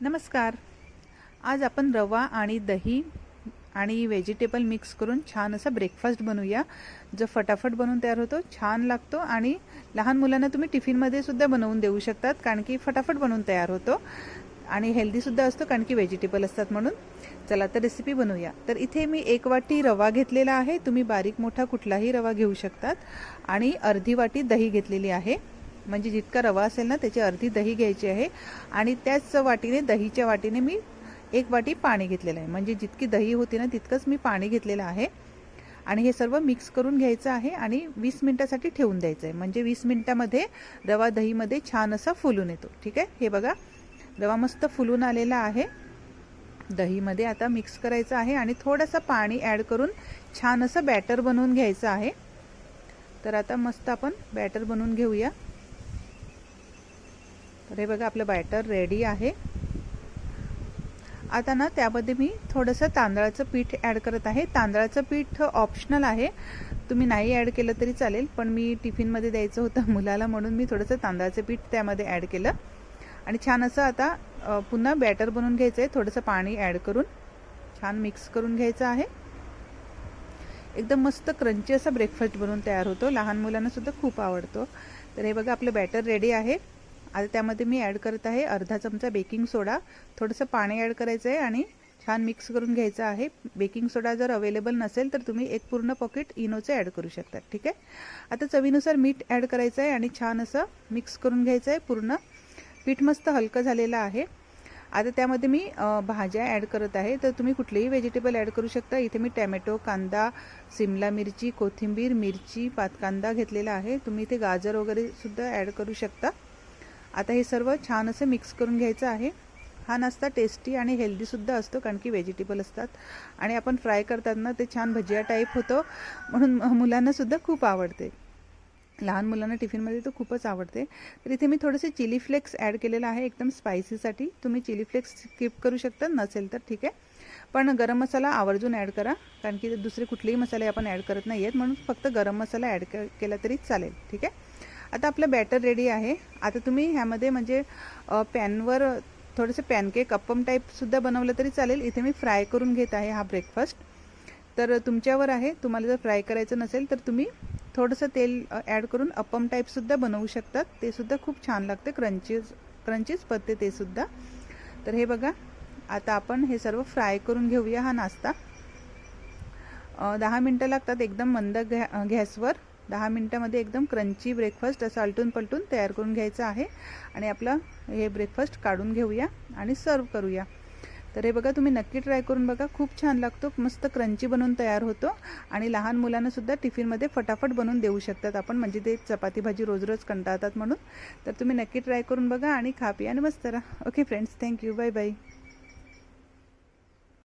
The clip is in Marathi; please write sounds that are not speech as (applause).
नमस्कार. आज आपण रवा आणि दही आणि व्हेजिटेबल मिक्स करून छान असा ब्रेकफास्ट बनवूया जो फटाफट बनवून तयार होतो छान लागतो आणि लहान मुलांना तुम्ही टिफिनमध्ये सुद्धा बनवून देऊ शकतात कारण की फटाफट बनवून तयार होतो. आणि हेल्दीसुद्धा असतो कारण की व्हेजिटेबल असतात म्हणून. चला तर रेसिपी बनवूया. तर इथे मी एक वाटी रवा घेतलेला आहे. तुम्ही बारीक मोठा कुठलाही रवा घेऊ शकतात. आणि अर्धी वाटी दही घेतलेली आहे. म्हणजे जितका रवा असेल ना त्याची अर्धी दही घ्यायची आहे. आणि त्याच वाटीने दहीच्या वाटीने मी एक वाटी पाणी घेतलेलं आहे. म्हणजे जितकी दही होती ना तितकंच मी पाणी घेतलेलं आहे. आणि हे सर्व मिक्स करून घ्यायचं आहे आणि वीस मिनटासाठी ठेवून द्यायचं आहे म्हणजे वीस मिनटामध्ये रवा दहीमध्ये छान असा फुलून येतो. ठीक आहे? हे बघा. रवा मस्त फुलून आलेला आहे. दहीमध्ये आता मिक्स करायचं आहे आणि थोडंसं पाणी ॲड करून छान असं बॅटर बनवून घ्यायचं आहे. तर आता मस्त आपण बॅटर बनवून घेऊया. तर हे बघा आपलं बॅटर रेडी आहे. आता ना त्यामध्ये मी थोडंसं तांदळाचं पीठ ॲड करत आहे. तांदळाचं पीठ ऑप्शनल आहे. तुम्ही नाही ॲड केलं तरी चालेल पण मी टिफिनमध्ये द्यायचं होतं (laughs) मुलाला म्हणून मी थोडंसं तांदळाचं पीठ त्यामध्ये ॲड केलं. आणि छान असं आता पुन्हा बॅटर बनवून घ्यायचं आहे थोडंसं पाणी ॲड करून. छान मिक्स करून घ्यायचं आहे. एकदम मस्त क्रंची असा ब्रेकफास्ट बनवून तयार होतो. लहान मुलांना सुद्धा खूप आवडतो. तर हे बघा आपलं बॅटर रेडी आहे. आता त्यामध्ये मी ॲड करत आहे अर्धा चमचा बेकिंग सोडा थोडंसं पाणी ॲड करायचं आहे आणि छान मिक्स करून घ्यायचं आहे. बेकिंग सोडा जर अवेलेबल नसेल तर तुम्ही एक पूर्ण पॉकेट इनोचं ॲड करू शकता. ठीक आहे? आता चवीनुसार मीठ ॲड करायचं आहे आणि छान असं मिक्स करून घ्यायचं आहे पूर्ण. पीठ मस्त हलकं झालेलं आहे. आता त्यामध्ये मी भाज्या ॲड करत आहे. तर तुम्ही कुठलेही व्हेजिटेबल ॲड करू शकता. इथे मी टॅमॅटो कांदा सिमला मिरची कोथिंबीर मिरची पातकांदा घेतलेला आहे. तुम्ही इथे गाजर वगैरे सुद्धा ॲड करू शकता. आता हे सर्व छान असं मिक्स करून घ्यायचं आहे. हा नाश्ता टेस्टी आणि हेल्दीसुद्धा असतो कारण की व्हेजिटेबल असतात. आणि आपण फ्राय करताना ते छान भजिया टाईप होतो. म्हणून मुलांनासुद्धा खूप आवडते. लहान मुलांना टिफिनमध्ये तर खूपच आवडते. तर इथे मी थोडेसे चिली फ्लेक्स ॲड केलेलं आहे एकदम स्पायसीसाठी तुम्ही चिली फ्लेक्स स्किप करू शकता नसेल तर ठीक आहे. पण गरम मसाला आवर्जून ॲड करा कारण की दुसरे कुठलेही मसाले आपण ॲड करत नाही आहेत म्हणून फक्त गरम मसाला ॲड केला तरी चालेल ठीक आहे? आता आपलं बॅटर रेडी आहे. आता तुम्ही ह्यामध्ये म्हणजे पॅनवर थोडंसं पॅनकेक अप्पम टाईपसुद्धा बनवलं तरी चालेल. इथे मी फ्राय करून घेत आहे हा ब्रेकफास्ट तर तुमच्यावर आहे. तुम्हाला जर फ्राय करायचं नसेल तर तुम्ही थोडंसं तेल ॲड करून अप्पम टाईपसुद्धा बनवू शकतात. ते सुद्धा खूप छान लागते. क्रंचीज क्रंचीज पत्ते ते सुद्धा. तर हे बघा. आता आपण हे सर्व फ्राय करून घेऊया हा नाश्ता. दहा मिनटं लागतात. एकदम मंद गॅ गॅसवर. दहा मिनटामध्ये एकदम क्रंची ब्रेकफास्ट असं आलटून पलटून तयार करून घ्यायचं आहे. आणि आपलं हे ब्रेकफास्ट काढून घेऊया आणि सर्व करूया. तर हे बघा तुम्ही नक्की ट्राय करून बघा. खूप छान लागतो. मस्त क्रंची बनवून तयार होतो. आणि लहान मुलांनासुद्धा टिफिनमध्ये फटाफट बनवून देऊ शकतात आपण. म्हणजे ते चपाती भाजी रोज रोज कंटाळतात म्हणून. तर तुम्ही नक्की ट्राय करून बघा आणि खा पिया आणि मस्त राहा. Okay friends thank you bye bye